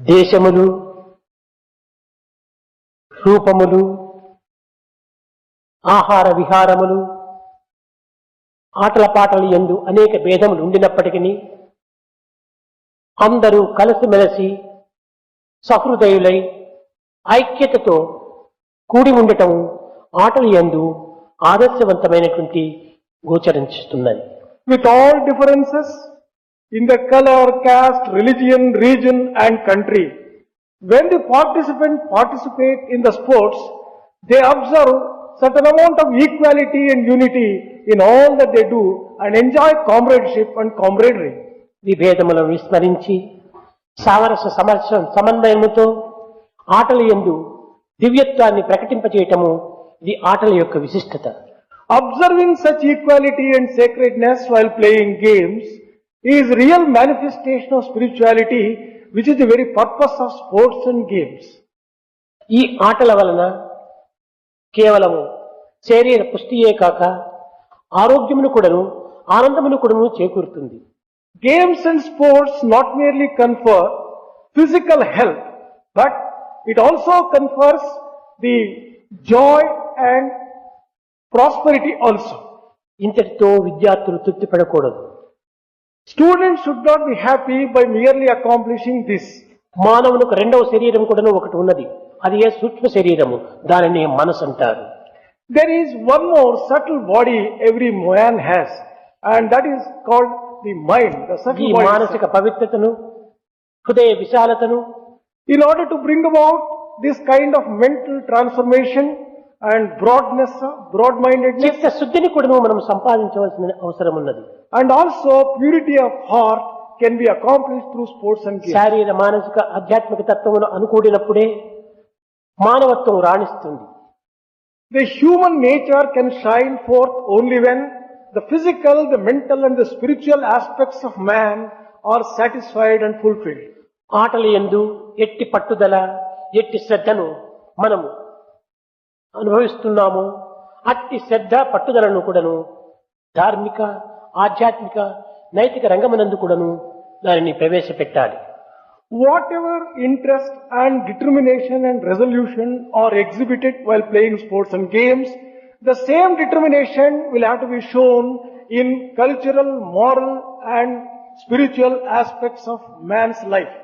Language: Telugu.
దేశములు రూపములు ఆహార విహారములు ఆటల పాటలు ఎందు అనేక భేదములు ఉండినప్పటికీ అందరూ కలిసిమెలిసి సహృదయులై ఐక్యతతో కూడి ఉండటం ఆటలు ఎందు ఆదర్శవంతమైనటువంటి గోచరించుతున్నది. With all differences in the color, caste, religion, region and country. When the participants participate in the sports, they observe certain amount of equality and unity in all that they do and enjoy comradeship and camaraderie. విభేదములను విస్మరించి సామరస్య సమర్శ సమన్వయముతో ఆటల ఎందు దివ్యత్వాన్ని ప్రకటింపచేయటము ఇది ఆటల యొక్క విశిష్టత Observing such equality and sacredness while playing games is real manifestation of spirituality which is the very purpose of sports and games. ఈ ఆటల వలన కేవలము శరీర పుష్టియే కాక ఆరోగ్యమును కూడాను ఆనందమును కూడాను చేకూరుతుంది Games and sports not merely confer physical health, but it also confers the joy and prosperity also. ఇంతటితో విద్యార్థులు తృప్తిపడకూడదు student should not be happy by merely accomplishing this మానవునికి రెండవ శరీరం కూడా ఒకటి ఉన్నది. అది ఏ సూక్ష్మ శరీరము? దానిని మనసు అంటారు. There is one more subtle body every man has and that is called the mind మానసిక పవిత్రతను హృదయ విశాలతను in order to bring about this kind of mental transformation transformation and broadness, broad-mindedness, చిత్త శుద్ధిని కూడాను మనం సంపాదించవలసిన అవసరం ఉన్నది And also purity of heart can be accomplished through sports and games. శారీర మానసిక ఆధ్యాత్మిక తత్వమును అనుకూడినప్పుడే మానవత్వం రాణిస్తుంది The human nature can shine forth only when the physical, the mental and the spiritual aspects of man are satisfied and fulfilled. ఆటల ఎందు ఎట్టి పట్టుదల ఎట్టి శ్రద్ధను మనము అనుభవిస్తున్నాము. అట్టి శ్రద్ధ పట్టుదలను కూడాను ధార్మిక ఆధ్యాత్మిక నైతిక రంగమైనందు కూడాను దానిని ప్రవేశపెట్టాలి. Whatever interest and determination and resolution are exhibited while playing sports and games the same determination will have to be shown in cultural moral and spiritual aspects of man's life